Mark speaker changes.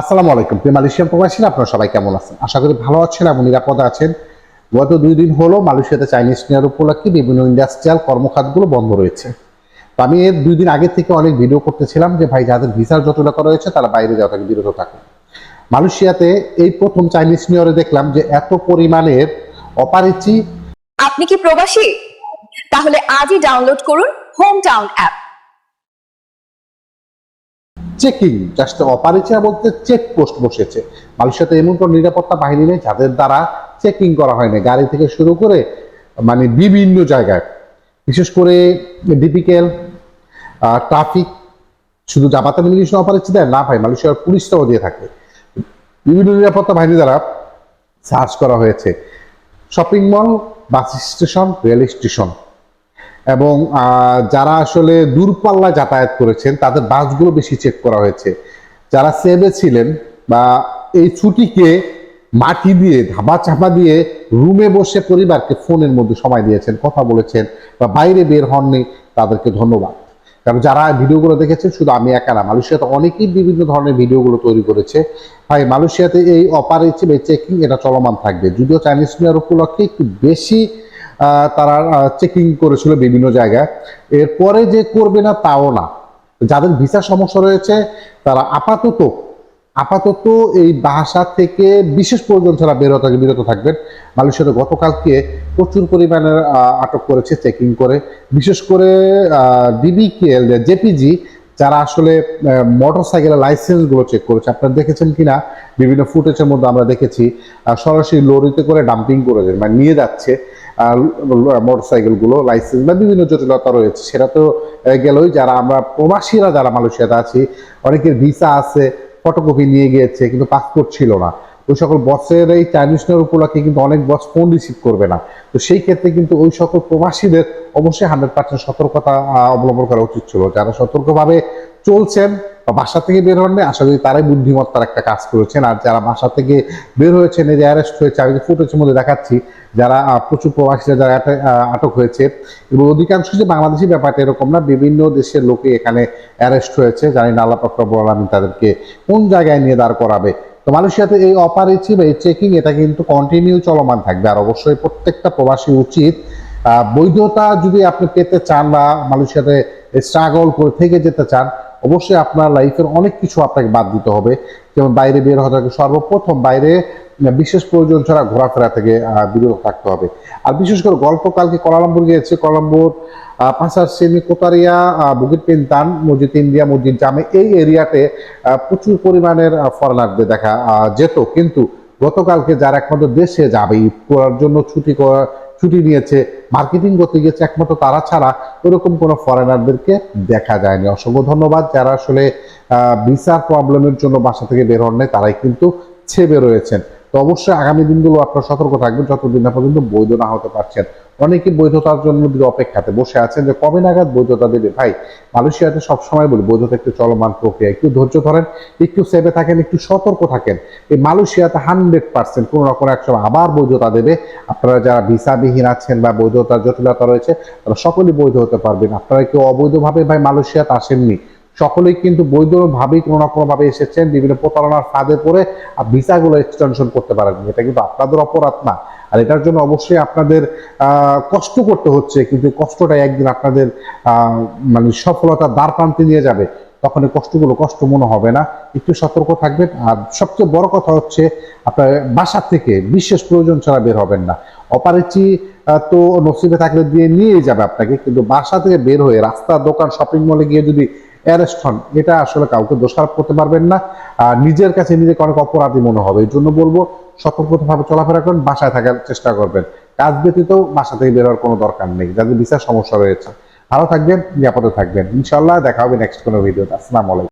Speaker 1: আসসালামু আলাইকুম। প্রিয় মালয়েশিয়ান প্রবাসীরা, আপনারা সবাই কেমন আছেন? আশা করি ভালো আছেন এবং নিরাপদে আছেন। গত দুই দিন হলো মালয়েশিয়াতে চাইনিজ নিয়ার উপলক্ষে বিভিন্ন ইন্ডাস্ট্রিয়াল কর্মখাতগুলো বন্ধ রয়েছে। তো আমি এর দুই দিন আগে থেকে অনেক ভিডিও করতেছিলাম যে, ভাই, যাদের ভিসার জটিলতা রয়েছে, তারা বাইরে যাওয়া থেকে বিরত থাকুন। মালয়েশিয়াতে এই প্রথম চাইনিজ নিয়ারে দেখলাম যে, এত পরিমাণের অপারিচি
Speaker 2: আপনি কি প্রবাসী? তাহলে আজই ডাউনলোড করুন home town app
Speaker 1: checking just অপারেচা বলতে চেক পোস্ট বসেছে। মালয়েশিয়াতে এমন কোনো নিরাপত্তা বাহিনী নেই যাদের দ্বারা চেকিং করা হয়নি। গাড়ি থেকে শুরু করে মানে বিভিন্ন জায়গায়। বিশেষ করে ডিপিকেল ট্রাফিক শুধু জাপাতে মিলিশন অপারেচি দেয়, না ভাই, মালয়েশিয়ার পুলিশটাও দিয়ে থাকে। বিভিন্ন নিরাপত্তা বাহিনী দ্বারা সার্চ করা হয়েছে। Shopping mall bus station rail station এবং যারা আসলে দূরপাল্লা যাতায়াত করেছেন, তাদের বাসগুলো বেশি চেক করা হয়েছে। যারা সেভে ছিলেন বা এই ছুটিকে মাটি দিয়ে, ধাবা চাপা দিয়ে রুমে বসে পরিবারকে ফোনের মধ্যে সময় দিয়েছেন, কথা বলেছেন বা বাইরে বের হননি, তাদেরকে ধন্যবাদ। কারণ যারা ভিডিওগুলো দেখেছেন, শুধু আমি একা না, মালয়েশিয়াতে অনেকেই বিভিন্ন ধরনের ভিডিওগুলো তৈরি করেছে। ভাই, মালয়েশিয়াতে এই অপারেটিভ চেকিং এটা চলমান থাকবে। যদিও চাইনিজ নিউ উপলক্ষে একটু বেশি তারা চেকিং করেছিল বিভিন্ন জায়গায়। এরপরে যে করবে না, তাও না। যাদের ভিসা সমস্যা রয়েছে, তারা আপাতত আপাতত এই বাসা থেকে বিশেষ প্রয়োজন ছাড়া বের হতে বিরত থাকবেন মালয়েশিয়াতে গতকালকে প্রচুর পরিমাণে আটক করেছে চেকিং করে। বিশেষ করে ডিবিকেএল জেপিজি যারা আসলে মোটর সাইকেলের লাইসেন্সগুলো চেক করেছে। আপনারা দেখেছেন কিনা বিভিন্ন ফুটেজের মধ্যে আমরা দেখেছি সরাসরি লরিতে করে ডাম্পিং করে দেন মানে নিয়ে যাচ্ছে। মোটর সাইকেলগুলো লাইসেন্স বা বিভিন্ন জটিলতা রয়েছে। সেটা তো গেলই যারা আমরা প্রবাসীরা যারা মালয়েশিয়াতে আছি, অনেকের ভিসা আছে ফটোকপি নিয়ে গিয়েছে, কিন্তু পাসপোর্ট ছিল না। ওই সকল বসের এই চাইনিজ উপলক্ষে কিন্তু অনেক বস ফোন রিসিভ করবে না। তো সেই ক্ষেত্রে কিন্তু ওই সকল প্রবাসীদের অবশ্যই হান্ড্রেড পার্সেন্ট সতর্কতা অবলম্বন করা উচিত ছিল। যারা সতর্কভাবে চলছেন বা বাসা থেকে বের হন আশা করি তারাই বুদ্ধিমত্তার একটা কাজ করেছেন। আর যারা বাসা থেকে বের হয়েছেন, এই যে অ্যারেস্ট হয়েছে, আমি ফুটেজের মধ্যে দেখাচ্ছি, যারা প্রচুর প্রবাসীরা যারা আটক- হয়েছে, এবং অধিকাংশ যে বাংলাদেশি ব্যাপারটা এরকম না, বিভিন্ন দেশের লোকে এখানে অ্যারেস্ট হয়েছে। জানি না আল্লাহ আমি তাদেরকে কোন জায়গায় নিয়ে দাঁড় করাবে। তো মালয়েশিয়াতে এই অপারেটিভ এই চেকিং এটা কিন্তু কন্টিনিউ চলমান থাকবে। আর অবশ্যই প্রত্যেকটা প্রবাসী উচিত বৈধতা যদি আপনি পেতে চান বা মালয়েশিয়াতে স্ট্রাগল করে থেকে যেতে চান অবশ্যই আপনার লাইফের অনেক কিছু আপনাকে বাদ দিতে হবে। যেমন বাইরে বের হওয়া সর্বপ্রথম বাইরে বিশেষ প্রয়োজন ছাড়া ঘোরাফেরা থেকে বিরত থাকতে হবে। আর বিশেষ করে গল্পকালকে কলালামপুর গিয়েছে। কলাম্বুর পাঁচার সেমি কোতারিয়া বুকিট পিন্তান, মসজিদ ইন্ডিয়া, মসজিদ জামে এই এরিয়াতে প্রচুর পরিমাণের ফরেনারদের দেখা যেত। কিন্তু গতকালকে যারা একমাত্র দেশে যাবে, ঈদ করার জন্য ছুটি করা- ছুটি নিয়েছে মার্কেটিং করতে গিয়েছে, একমাত্র তারা ছাড়া ওরকম কোনো ফরেনারদেরকে দেখা যায়নি। অসংখ্য ধন্যবাদ। যারা আসলে ভিসার প্রবলেমের জন্য বাসা থেকে বের হন নাই তারাই কিন্তু ছেবে রয়েছেন। তো অবশ্যই আগামী দিনগুলো আপনার সতর্ক থাকবেন, যতদিন না পর্যন্ত বৈধ না হতে পারছেন। অনেকে বৈধতার জন্য অপেক্ষাতে বসে আছেন যে কবে নাগাদ বৈধতা দেবে? ভাই, মালয়েশিয়াতে সবসময় বলি, বৈধতা একটু চলমান প্রক্রিয়া, একটু ধৈর্য ধরেন, একটু সেভে থাকেন, একটু সতর্ক থাকেন। এই মালয়েশিয়াতে হান্ড্রেড পার্সেন্ট কোনো রকম এক সময় আবার বৈধতা দেবে। আপনারা যারা ভিসাবিহীন আছেন বা বৈধতার জটিলতা রয়েছে, তারা সকলেই বৈধ হতে পারবেন। আপনারা কেউ অবৈধভাবে ভাই মালয়েশিয়াতে আসেননি সকলেই কিন্তু বৈধভাবেই কোনো না কোনো ভাবে এসেছেন, বিভিন্ন প্রতারণার ফাঁদে পড়ে ভিসাগুলো এক্সটেনশন করতে পারেন এটা কিন্তু আপনাদের অপরাধ না। আর এটার জন্য অবশ্যই আপনাদের কষ্ট করতে হচ্ছে, কিন্তু কষ্টটা একদিন আপনাদের মানে সফলতার দ্বার প্রান্তে নিয়ে যাবে। তখন এই কষ্টগুলো, কষ্ট মনে হবে না। একটু সতর্ক থাকবেন। আর সবচেয়ে বড় কথা হচ্ছে, আপনার বাসা থেকে বিশেষ প্রয়োজন ছাড়া বের হবেন না। অপারেচি তো নসিবে থাকলে দিয়ে নিয়ে যাবে আপনাকে, কিন্তু বাসা থেকে বের হয়ে রাস্তা দোকান শপিং মলে গিয়ে যদি অ্যারেস্ট হন। এটা আসলে কাউকে দোষারোপ করতে পারবেন না। নিজের কাছে নিজেকে অনেক অপরাধী মনে হবে। এই জন্য বলব সতর্কভাবে চলাফেরা করেন, বাসায় থাকার চেষ্টা করবেন। কাজ ব্যতীত বাসা থেকে বেরোর কোনো দরকার নেই। যাদের বিচার সমস্যা রয়েছে, ভালো থাকবেন, নিরাপদে থাকবেন। ইনশাল্লাহ দেখা হবে নেক্সট কোনো ভিডিওতে আসসালামু আলাইকুম।